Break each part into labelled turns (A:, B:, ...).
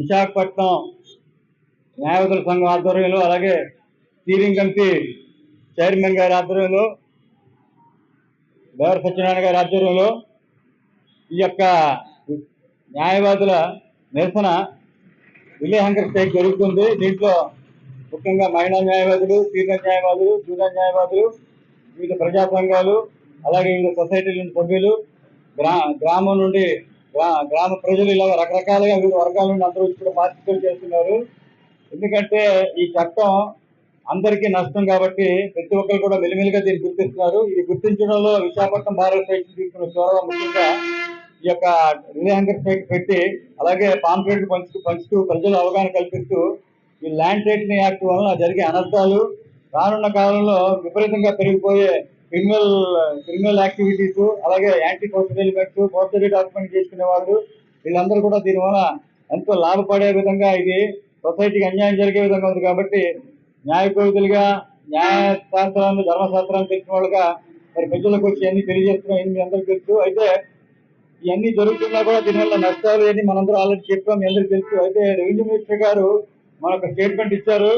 A: విశాఖపట్నం న్యాయవాదుల సంఘం ఆధ్వర్యంలో అలాగే స్టీరింగ్ కమిటీ చైర్మన్ గారి ఆధ్వర్యంలో దేవర సత్యనారాయణ గారి ఆధ్వర్యంలో ఈ యొక్క న్యాయవాదుల నిరసన విలే హంగర్ జరుగుతుంది. దీంట్లో ముఖ్యంగా మహిళా న్యాయవాదులు సీనియర్ న్యాయవాదులు జూనియర్ న్యాయవాదులు వివిధ ప్రజా సంఘాలు అలాగే వివిధ సొసైటీల నుండి సభ్యులు గ్రా గ్రామం నుండి గ్రామ ప్రజలు ఇలా రకరకాలుగా వివిధ వర్గాల నుండి అందరూ ఇప్పుడు కూడా పార్టిసిపేట్ చేస్తున్నారు. ఎందుకంటే ఈ చట్టం అందరికీ నష్టం కాబట్టి ప్రతి ఒక్కరు కూడా మెలిమెలిగా దీన్ని గుర్తిస్తున్నారు. ఇది గుర్తించడంలో విశాఖపట్నం భారత స్టేషన్ తీసుకున్న చొరవ ముఖ్యంగా ఈ యొక్క రిలే హంగర్ పెట్టి అలాగే పాంప్లెట్ పంచుతూ పంచుతూ ప్రజలు అవగాహన కల్పిస్తూ ఈ ల్యాండ్ టైటిలింగ్ యాక్ట్ వలన జరిగే అనర్థాలు రానున్న కాలంలో విపరీతంగా పెరిగిపోయే క్రిమినల్ క్రిమినల్ యాక్టివిటీస్ అలాగే anti social elements forgery document చేసుకునే వాళ్ళు వీళ్ళందరూ కూడా దీనివల్ల ఎంతో లాభపడే విధంగా ఇది సొసైటీకి అన్యాయం జరిగే విధంగా ఉంది కాబట్టి న్యాయ కోవితులుగా ధర్మశాస్త్రాన్ని తెలిసిన వాళ్ళుగా మరి ప్రజలకు వచ్చి అన్ని తెలియజేస్తున్నాం మీ అందరికీ తెలుసు. అయితే ఇవన్నీ జరుగుతున్నా కూడా దీనివల్ల నష్టాలు అని మనందరూ ఆల్రెడీ చెప్పాం మీ అందరికీ తెలుసు. అయితే రెవెన్యూ మినిస్టర్ గారు మనకు స్టేట్మెంట్ ఇచ్చారు.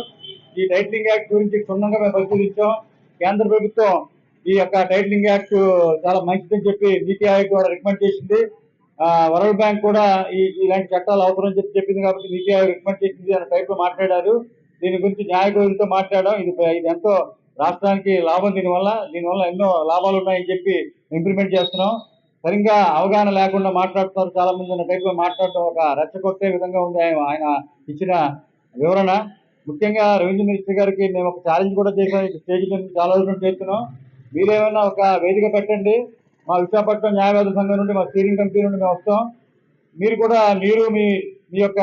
A: ఈ టైటిలింగ్ యాక్ట్ గురించి క్షుణ్ణంగా మేము పరిశీలించాం. కేంద్ర ప్రభుత్వం ఈ యొక్క టైటిలింగ్ యాక్ట్ చాలా మంచిదని చెప్పి నీతి ఆయోగ్ కూడా రికమెండ్ చేసింది. వరల్డ్ బ్యాంక్ కూడా ఈ ఇలాంటి చట్టాలు అవసరం అని చెప్పి చెప్పింది కాబట్టి నీతి ఆయోగ్ రికమెండ్ చేసింది అనే టైప్లో మాట్లాడారు. దీని గురించి న్యాయకులతో మాట్లాడడం ఇది ఇది ఎంతో రాష్ట్రానికి లాభం దీనివల్ల దీనివల్ల ఎన్నో లాభాలు ఉన్నాయని చెప్పి ఇంప్లిమెంట్ చేస్తున్నాం. సరిగ్గా అవగాహన లేకుండా మాట్లాడుతున్నారు చాలా మంది ఉన్న టైప్లో మాట్లాడటం ఒక రెచ్చగొట్టే విధంగా ఉంది ఆయన ఆయన ఇచ్చిన వివరణ. ముఖ్యంగా రెవెన్యూ మినిస్టర్ గారికి మేము ఒక ఛాలెంజ్ కూడా చేసాం స్టేజ్ మీద నుంచి చాలా రోజులు చేస్తున్నాం. మీరేమైనా ఒక వేదిక పెట్టండి. మా విశాఖపట్నం న్యాయవాద సంఘం నుండి మా స్టీరింగ్ కమిటీ నుండి మేము వస్తాం. మీరు కూడా మీరు మీ మీ యొక్క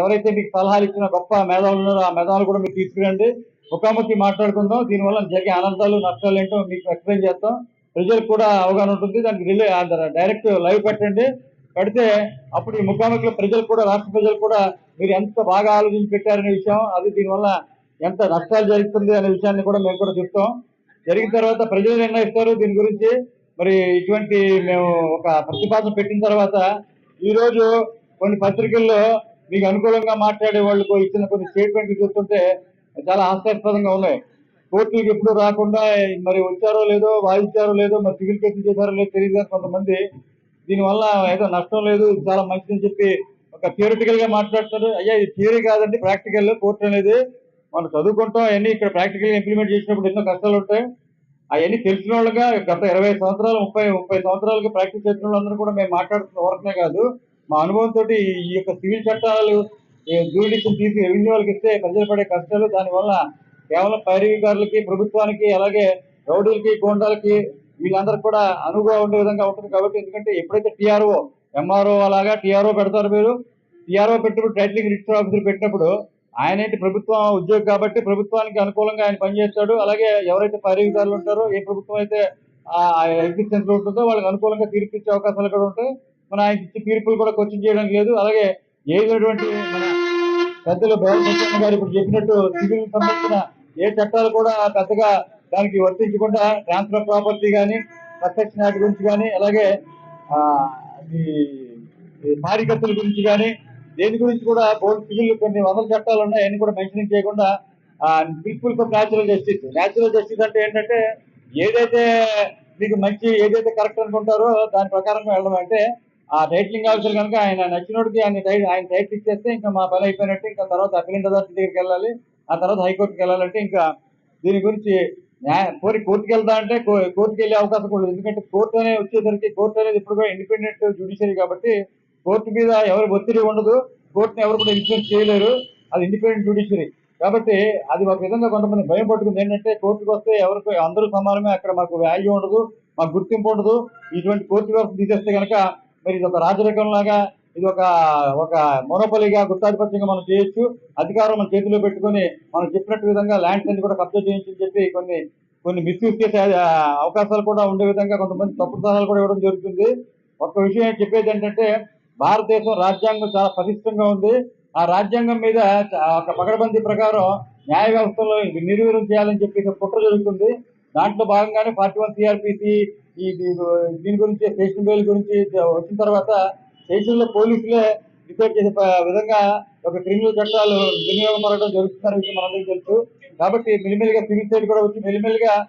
A: ఎవరైతే మీకు సలహాలు ఇచ్చిన గొప్ప మేధావులు ఉన్నారో ఆ మేధావులు కూడా మీరు తీసుకురండి. ముఖాముఖి మాట్లాడుకుందాం. దీనివల్ల జరిగే ఆనందాలు నష్టాలు ఏంటో మీకు ఎక్స్ప్లెయిన్ చేస్తాం. ప్రజలకు కూడా అవగాహన ఉంటుంది. దానికి రిలే డైరెక్ట్ లైవ్ పెట్టండి. పెడితే అప్పుడు ఈ ముఖాముఖిలో ప్రజలు కూడా రాష్ట్ర ప్రజలు కూడా మీరు ఎంత బాగా ఆలోచించి పెట్టారనే విషయం అది దీనివల్ల ఎంత నష్టాలు జరుగుతుంది అనే విషయాన్ని కూడా మేము కూడా చెప్తాం. జరిగిన తర్వాత ప్రజలు నిర్ణయిస్తారు దీని గురించి మరి ఇటువంటి మేము ఒక ప్రతిపాదన పెట్టిన తర్వాత ఈరోజు కొన్ని పత్రికల్లో మీకు అనుకూలంగా మాట్లాడే వాళ్ళకు ఇచ్చిన కొన్ని స్టేట్మెంట్లు చూస్తుంటే చాలా హాస్యాస్పదంగా ఉన్నాయి. కోర్టులకు ఎప్పుడు రాకుండా మరి వచ్చారో లేదో వాదించారో లేదో మరి సివిల్ కేసులు చేశారో లేదో తెలియదు కొంతమంది దీనివల్ల ఏదో నష్టం లేదు చాలా మంచిదని చెప్పి ఒక థియరిటికల్గా మాట్లాడుతారు అయ్యా ఇది థియరీ కాదండి ప్రాక్టికల్ కోర్టు అనేది మనం చదువుకుంటాం అవన్నీ ఇక్కడ ప్రాక్టికల్గా ఇంప్లిమెంట్ చేసినప్పుడు ఎన్నో కష్టాలు ఉంటాయి. అవన్నీ తెలిసిన వాళ్ళుగా గత ఇరవై సంవత్సరాలు ముప్పై ముప్పై సంవత్సరాలుగా ప్రాక్టీస్ చేసిన వాళ్ళందరూ కూడా మేము మాట్లాడుతున్న వరకునే కాదు. మా అనుభవంతో ఈ యొక్క సివిల్ చట్టాలు జ్యూడిషన్ తీసి రెవెన్యూ వాళ్ళకి ఇస్తే ప్రజలు పడే కష్టాలు దానివల్ల కేవలం పైరవీకారులకి ప్రభుత్వానికి అలాగే రౌడీలకి గోండాలకి వీళ్ళందరూ కూడా అనువుగా ఉండే విధంగా ఉంటుంది కాబట్టి ఎందుకంటే ఎప్పుడైతే టీఆర్ఓ ఎంఆర్ఓ అలాగా టీఆర్ఓ పెడతారు మీరు టీఆర్ఓ పెట్టినప్పుడు టైటిలింగ్ రిజిస్టర్ ఆఫీసర్ పెట్టినప్పుడు ఆయన ఏంటి ప్రభుత్వం ఉద్యోగి కాబట్టి ప్రభుత్వానికి అనుకూలంగా ఆయన పనిచేస్తాడు. అలాగే ఎవరైతే పైరవీకారులు ఉంటారో ఏ ప్రభుత్వం అయితే ఎగ్జిస్టెన్స్ ఉంటుందో వాళ్ళకి అనుకూలంగా తీర్పు ఇచ్చే అవకాశాలు కూడా ఉంటాయి. మన ఆయన ఇచ్చే తీర్పులు కూడా క్వశ్చన్ చేయడానికి లేదు. అలాగే ఏదైనటువంటి మన పెద్దలు బాలకృష్ణ గారు ఇప్పుడు చెప్పినట్టు సివిల్ సంబంధించిన ఏ చట్టాలు కూడా పెద్దగా దానికి వర్తించకుండా ట్రాన్స్ఫర్ ప్రాపర్టీ కానీ కన్స్ట్రక్షన్ యాక్ట్ గురించి కానీ అలాగే ఈ మారికత్తుల గురించి కానీ దేని గురించి కూడా బోర్డు పిల్లలు కొన్ని వందల చట్టాలు ఉన్నాయి అన్ని కూడా మెన్షన్ చేయకుండా people for natural justice natural justice అంటే ఏంటంటే ఏదైతే మీకు మంచి ఏదైతే కరెక్ట్ అనుకుంటారో దాని ప్రకారంగా వెళ్ళడం అంటే ఆ టైటిలింగ్ ఆఫీసర్ కనుక ఆయన నచ్చినోడికి ఆయన టై ఆయన టైటిల్ ఇచ్చేస్తే ఇంకా మా పని అయిపోయినట్టు ఇంకా తర్వాత అఖిలేంద్ర అథారిటీ దగ్గరికి వెళ్ళాలి ఆ తర్వాత హైకోర్టుకి వెళ్ళాలంటే ఇంకా దీని గురించి న్యాయ కోరి కోర్టుకి వెళ్తా అంటే కో- కోర్టుకి వెళ్ళే అవకాశం కూడా ఎందుకంటే కోర్టు అనేది వచ్చేసరికి కోర్టు అనేది ఇప్పుడు కూడా ఇండిపెండెంట్ జ్యుడిషియరీ కాబట్టి కోర్టు మీద ఎవరు ఒత్తిడి ఉండదు కోర్టుని ఎవరు కూడా ఇన్ఫ్లుయెన్స్ చేయలేరు. అది ఇండిపెండెంట్ జ్యుడిషియరీ కాబట్టి అది ఒక విధంగా కొంతమంది భయం పట్టుకుంది. ఏంటంటే కోర్టుకు వస్తే ఎవరికి అందరూ సమానమే అక్కడ మాకు వాల్యూ ఉండదు మాకు గుర్తింపు ఉండదు. ఇటువంటి కోర్టు వ్యవస్థ తీసేస్తే కనుక మరి ఇది ఒక రాజరికం లాగా ఇది ఒక ఒక మొనపలిగా గుత్తాధిపత్యంగా మనం చేయొచ్చు. అధికారం మన చేతిలో పెట్టుకొని మనం చెప్పినట్టు విధంగా ల్యాండ్స్ అన్ని కూడా కబ్జా చేయించని చెప్పి కొన్ని కొన్ని మిస్యూజ్ చేసే అవకాశాలు కూడా ఉండే విధంగా కొంతమంది తప్పుడు సలహాలు కూడా ఇవ్వడం జరుగుతుంది. ఒక్క విషయం చెప్పేది ఏంటంటే భారతదేశం రాజ్యాంగం చాలా పటిష్టంగా ఉంది. ఆ రాజ్యాంగం మీద ఒక పగడబందీ ప్రకారం న్యాయ వ్యవస్థలో నిర్వీర్యం చేయాలని చెప్పి కుట్ర జరుగుతుంది. దాంట్లో భాగంగానే ఫార్టీ వన్ సిఆర్పిసి ఈ దీ- దీని గురించి స్టేషన్ బెయిల్ గురించి వచ్చిన తర్వాత స్టేషన్లో పోలీసులే డిసైడ్ చేసే విధంగా ఒక క్రిమినల్ చట్టాలు వినియోగపడడం జరుగుతుందని విషయం మనందరికీ తెలుసు. కాబట్టి మెల్లిమెల్లిగా సివిల్ సైడ్ కూడా వచ్చి మెల్లిమెల్లిగా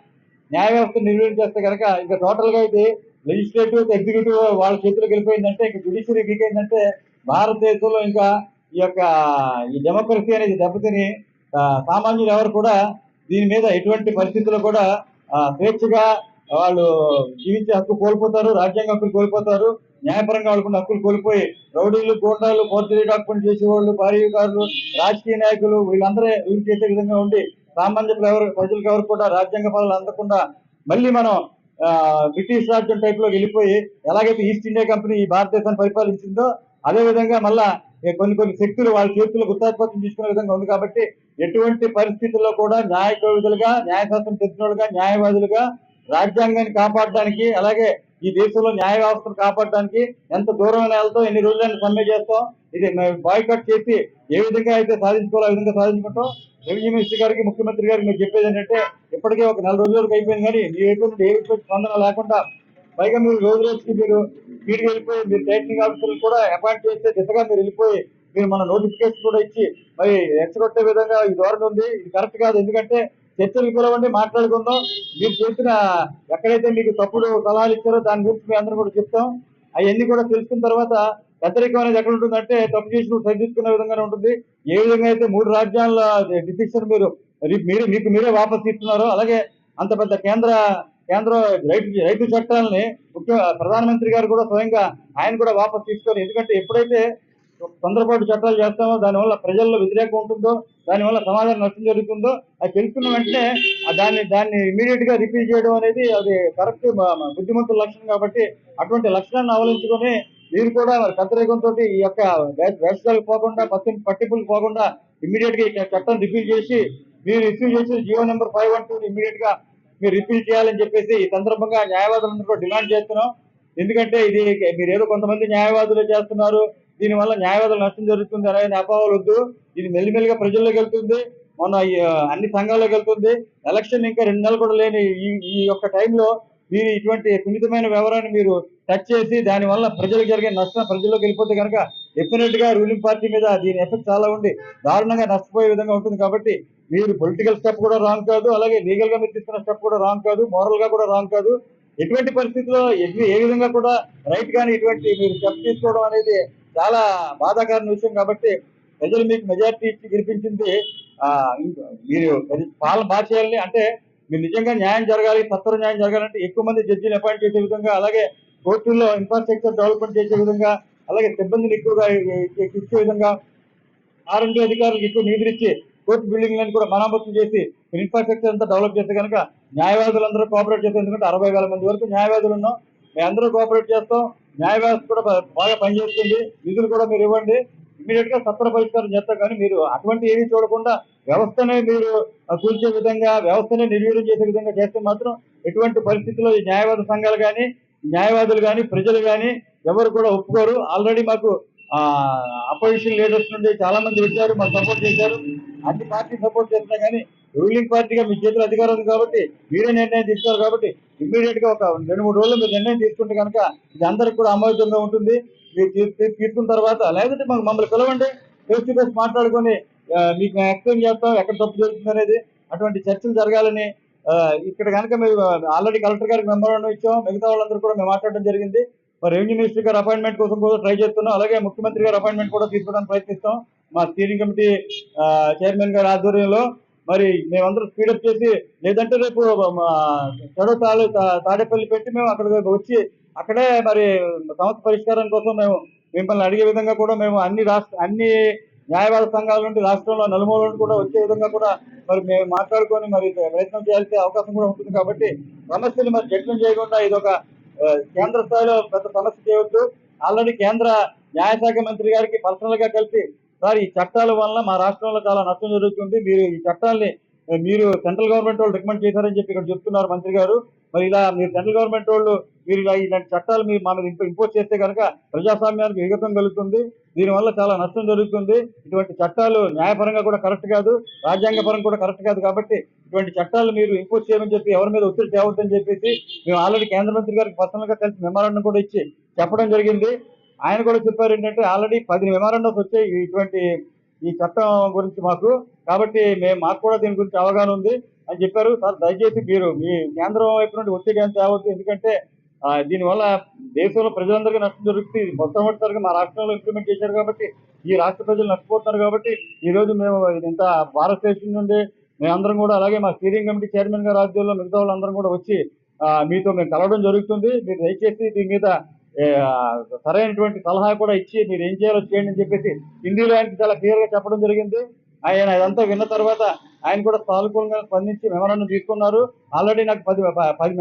A: న్యాయ వ్యవస్థ నిర్వహణ చేస్తే కనుక ఇంకా టోటల్గా ఇది లెజిస్లేటివ్ ఎగ్జిక్యూటివ్ వాళ్ళ చేతిలోకి వెళ్ళిపోయిందంటే ఇంకా జుడిషియరీ వీక్ అయిందంటే భారతదేశంలో ఇంకా ఈ యొక్క ఈ డెమోక్రసీ అనేది దెబ్బతిని సామాన్యులు ఎవరు కూడా దీని మీద ఎటువంటి పరిస్థితుల్లో కూడా స్వేచ్ఛగా వాళ్ళు జీవించే హక్కు కోల్పోతారు రాజ్యాంగ హక్కులు కోల్పోతారు న్యాయపరంగా వాళ్ళకున్న హక్కులు కోల్పోయి రౌడీలు గోండాలు ఫోర్జరీ డాక్యుమెంట్ చేసేవాళ్ళు భారీకారులు రాజకీయ నాయకులు వీళ్ళందరూ వీళ్ళు చేసే విధంగా ఉండి సామాన్యులు ఎవరు ప్రజలకు ఎవరు కూడా రాజ్యాంగ ఫలాలు అందకుండా మళ్ళీ మనం బ్రిటిష్ రాజ్యం టైప్లో వెళ్ళిపోయి ఎలాగైతే ఈస్ట్ ఇండియా కంపెనీ ఈ భారతదేశాన్ని పరిపాలించిందో అదే విధంగా మళ్ళా కొన్ని కొన్ని శక్తులు వాళ్ళ చేతుల్లో గుత్తాధిపత్యం తీసుకునే విధంగా ఉంది కాబట్టి ఎటువంటి పరిస్థితుల్లో కూడా న్యాయ కోవిదులుగా న్యాయశాస్త్రం తెలిసిన న్యాయవాదులుగా రాజ్యాంగాన్ని కాపాడడానికి అలాగే ఈ దేశంలో న్యాయ వ్యవస్థను కాపాడడానికి ఎంత దూరమైన వెళ్తాం ఎన్ని రోజులైనా సమ్మె చేస్తాం ఇది బాయ్కట్ చేసి ఏ విధంగా అయితే సాధించుకోవాలో ఆ విధంగా సాధించుకుంటాం. రెవెన్యూ మినిస్టర్ గారికి ముఖ్యమంత్రి గారికి మీరు చెప్పేది ఏంటంటే ఇప్పటికే ఒక నెల రోజులకు అయిపోయింది కానీ మీ ఎటువంటి ఏ స్పందన లేకుండా పైగా మీరు రోజు రోజుకి మీరు స్పీడ్కి వెళ్ళిపోయి మీరు టైటింగ్ ఆఫీసర్లు కూడా అపాయింట్ చేస్తే దిశగా మీరు వెళ్ళిపోయి మీరు మన నోటిఫికేషన్ కూడా ఇచ్చి మరి రెచ్చగొట్టే విధంగా ఈ ధోరణి ఉంది. ఇది కరెక్ట్ కాదు. ఎందుకంటే చర్చలు పిలవండి మాట్లాడుకుందాం. మీరు చేసిన ఎక్కడైతే మీకు తప్పుడు సలహాలు ఇచ్చారో దాని గురించి మీ అందరూ కూడా చెప్తాం. అవన్నీ కూడా తెలుసుకున్న తర్వాత పెద్దరికం అనేది ఎక్కడ ఉంటుందంటే తప్పు చేసి సరిదిద్దుకునే విధంగానే ఉంటుంది. ఏ విధంగా అయితే మూడు రాజ్యాల డిసిషన్ మీరు మీరు మీకు మీరే వాపసు తీస్తున్నారో అలాగే అంత పెద్ద కేంద్ర కేంద్ర రైతు రైతు చట్టాలని ముఖ్య ప్రధానమంత్రి గారు కూడా స్వయంగా ఆయన కూడా వాపసు తీసుకొని ఎందుకంటే ఎప్పుడైతే తొందరపాటు చట్టాలు చేస్తామో దానివల్ల ప్రజల్లో వ్యతిరేకం ఉంటుందో దానివల్ల సమాజానికి నష్టం జరుగుతుందో అది తెలుసుకున్న వెంటనే దాన్ని దాన్ని ఇమీడియట్గా రిపీట్ చేయడం అనేది అది కరెక్ట్ బుద్ధిమంతుల లక్షణం కాబట్టి అటువంటి లక్షణాన్ని అవలంచుకొని మీరు కూడా మరి పెద్దరికంతో ఈ యొక్క వే- పోకుండా పత్తి పట్టింపులు పోకుండా ఇమ్మీడియట్గా ఈ చట్టం రిఫ్యూ చేసి మీరు ఇష్యూ చేసి Jio number five one two ఇమ్మీడియట్గా మీరు రిపీల్ చేయాలని చెప్పేసి ఈ సందర్భంగా న్యాయవాదులందరూ కూడా డిమాండ్ చేస్తున్నాం. ఎందుకంటే ఇది మీరు ఏదో కొంతమంది న్యాయవాదులు చేస్తున్నారు. దీనివల్ల న్యాయవాదులు నష్టం జరుగుతుంది అనేది అపోహలు వద్దు. ఇది మెల్లిమెల్లిగా ప్రజల్లోకి వెళ్తుంది. మొన్న అన్ని సంఘాల్లోకి వెళ్తుంది. ఎలక్షన్ ఇంకా రెండు నెలలు కూడా లేని ఈ ఈ యొక్క టైంలో మీరు ఇటువంటి సున్నితమైన వ్యవహారాన్ని మీరు టచ్ చేసి దానివల్ల ప్రజలకు జరిగే నష్టం ప్రజల్లోకి వెళ్ళిపోతే కనుక డెఫినెట్గా రూలింగ్ పార్టీ మీద దీని ఎఫెక్ట్ చాలా ఉండి దారుణంగా నష్టపోయే విధంగా ఉంటుంది కాబట్టి మీరు పొలిటికల్ స్టెప్ కూడా రాంగ్ కాదు అలాగే లీగల్గా మీరు తీసుకున్న స్టెప్ కూడా రాంగ్ కాదు మోరల్గా కూడా రాంగ్ కాదు. ఎటువంటి పరిస్థితుల్లో ఏ విధంగా కూడా రైట్ కానీ ఇటువంటి మీరు స్టెప్ తీసుకోవడం అనేది చాలా బాధాకరమైన విషయం కాబట్టి ప్రజలు మీకు మెజారిటీ ఇచ్చి గెలిపించింది మీరు పాలన బాగా చేయాలని అంటే మీరు నిజంగా న్యాయం జరగాలి సత్వర న్యాయం జరగాలంటే ఎక్కువ మంది జడ్జిని అపాయింట్ చేసే విధంగా అలాగే కోర్టుల్లో ఇన్ఫ్రాస్ట్రక్చర్ డెవలప్మెంట్ చేసే విధంగా అలాగే సిబ్బందిని ఎక్కువగా ఇచ్చే విధంగా ఆర్ఎండి అధికారులకు ఎక్కువ నిధులు కోర్టు బిల్డింగ్లను కూడా మరామత్తు చేసి ఇన్ఫ్రాస్ట్రక్చర్ అంతా డెవలప్ చేస్తే కనుక న్యాయవాదులందరూ కోఆపరేట్ చేస్తే ఎందుకంటే అరవై వేల మంది వరకు న్యాయవాదులు ఉన్నాం. మేము అందరూ కోఆపరేట్ చేస్తాం. న్యాయ వ్యవస్థ కూడా బాగా పనిచేస్తుంది. నిధులు కూడా మీరు ఇవ్వండి. ఇమీడియట్గా సత్వర పరిష్కారం చేస్తాం కానీ మీరు అటువంటి ఏమీ చూడకుండా వ్యవస్థనే మీరు కూల్చే విధంగా వ్యవస్థనే నిర్వీర్యం చేసే విధంగా చేస్తే మాత్రం ఎటువంటి పరిస్థితుల్లో ఈ న్యాయవాద సంఘాలు కానీ న్యాయవాదులు కానీ ప్రజలు కానీ ఎవరు కూడా ఒప్పుకోరు. ఆల్రెడీ మాకు అపోజిషన్ లీడర్స్ నుండి చాలా మంది వచ్చారు మాకు సపోర్ట్ చేశారు. అన్ని పార్టీ సపోర్ట్ చేస్తున్నా కానీ రూలింగ్ పార్టీగా మీ చేతిలో అధికారం ఉంది కాబట్టి మీరే నిర్ణయం తీసుకోరు కాబట్టి ఇమ్మీడియట్గా ఒక రెండు మూడు రోజులు మీరు నిర్ణయం తీసుకుంటే కనుక ఇది అందరికి కూడా అమౌతంగా ఉంటుంది. మీరు తీసుకున్న తర్వాత లేదంటే మాకు మమ్మల్ని పిలవండి. ఫేస్ టు ఫేస్ మాట్లాడుకొని మీకు మేము ఎక్స్ప్లెయిన్ చేస్తాం ఎక్కడ తప్పు జరుగుతుంది అనేది. అటువంటి చర్చలు జరగాలని ఇక్కడ కనుక మేము ఆల్రెడీ కలెక్టర్ గారికి మెమోరాండం ఇచ్చాం. మిగతా వాళ్ళందరూ కూడా మేము మాట్లాడడం జరిగింది. మరి రెవెన్యూ మినిస్టర్ గారు అపాయింట్మెంట్ కోసం కూడా ట్రై చేస్తున్నాం. అలాగే ముఖ్యమంత్రి గారు అపాయింట్మెంట్ కూడా తీసుకోవడానికి ప్రయత్నిస్తాం. మా స్టీరింగ్ కమిటీ చైర్మన్ గారి ఆధ్వర్యంలో మరి మేమందరం స్పీడప్ చేసి లేదంటే రేపు చెడు తాడు తా- తాడేపల్లి పెట్టి మేము అక్కడికి వచ్చి అక్కడే మరి సమస్య పరిష్కారం కోసం మేము మిమ్మల్ని అడిగే విధంగా కూడా మేము అన్ని రాష్ట్ర అన్ని న్యాయవాద సంఘాల నుండి రాష్ట్రంలో నలుమూల నుండి కూడా వచ్చే విధంగా కూడా మరి మేము మాట్లాడుకొని మరి ప్రయత్నం చేయాల్సిన అవకాశం కూడా ఉంటుంది కాబట్టి సమస్యలు మరి జడ్జిమెంట్ చేయకుండా ఇది ఒక కేంద్ర స్థాయిలో పెద్ద సమస్య చేయవద్దు ఆల్రెడీ కేంద్ర న్యాయశాఖ మంత్రి గారికి పర్సనల్గా కలిసి సార్ ఈ చట్టాల వల్ల మా రాష్ట్రంలో చాలా నష్టం జరుగుతుంది. మీరు ఈ చట్టాల్ని మీరు సెంట్రల్ గవర్నమెంట్ వాళ్ళు రికమెండ్ చేశారని చెప్పి ఇక్కడ చెప్తున్నారు మంత్రి గారు. మరి ఇలా మీరు సెంట్రల్ గవర్నమెంట్ వాళ్ళు మీరు ఇలా ఇలాంటి చట్టాలు మీరు మా మీద ఇంపోజ్ చేస్తే కనుక ప్రజాస్వామ్యానికి విఘాతం కలుగుతుంది. దీనివల్ల చాలా నష్టం జరుగుతుంది. ఇటువంటి చట్టాలు న్యాయపరంగా కూడా కరెక్ట్ కాదు. రాజ్యాంగ పరంగా కూడా కరెక్ట్ కాదు కాబట్టి ఇటువంటి చట్టాలు మీరు ఇంపోజ్ చేయమని చెప్పి ఎవరి మీద ఒత్తిడి తేవద్దని చెప్పేసి మేము ఆల్రెడీ కేంద్ర మంత్రి గారికి పర్సనల్గా కలిసి మెమరాండం కూడా ఇచ్చి చెప్పడం జరిగింది. ఆయన కూడా చెప్పారు ఏంటంటే ఆల్రెడీ పది మెమరాండమ్స్ వచ్చాయి ఇటువంటి ఈ చట్టం గురించి మాకు. కాబట్టి మేము మాకు కూడా దీని గురించి అవగాహన ఉంది. అని చెప్పారు. సార్ దయచేసి మీరు మీ కేంద్రం వైపు నుండి ఒత్తిడి ఏం తేవద్దు. ఎందుకంటే దీనివల్ల దేశంలో ప్రజలందరికీ నష్టం జరుగుతుంది. ఇది మొట్టమొదటిసారిగా మా రాష్ట్రంలో ఇంప్లిమెంట్ చేశారు కాబట్టి ఈ రాష్ట్ర ప్రజలు నష్టపోతున్నారు కాబట్టి ఈరోజు మేము ఇంత భారతదేశం నుండి మేమందరం కూడా అలాగే మా స్టీరింగ్ కమిటీ చైర్మన్ గారు ఆధ్వర్యంలో మిగతా వాళ్ళందరం కూడా వచ్చి మీతో మేము కలవడం జరుగుతుంది. మీరు దయచేసి దీని మీద సరైనటువంటి సలహా కూడా ఇచ్చి మీరు ఏం చేయాలో చేయండి అని చెప్పేసి హిందీలో ఆయనకి చాలా క్లియర్గా చెప్పడం జరిగింది. ఆయన ఇదంతా విన్న తర్వాత ఆయన కూడా సానుకూలంగా స్పందించి మెమరాన్ని తీసుకున్నారు. ఆల్రెడీ నాకు పది పది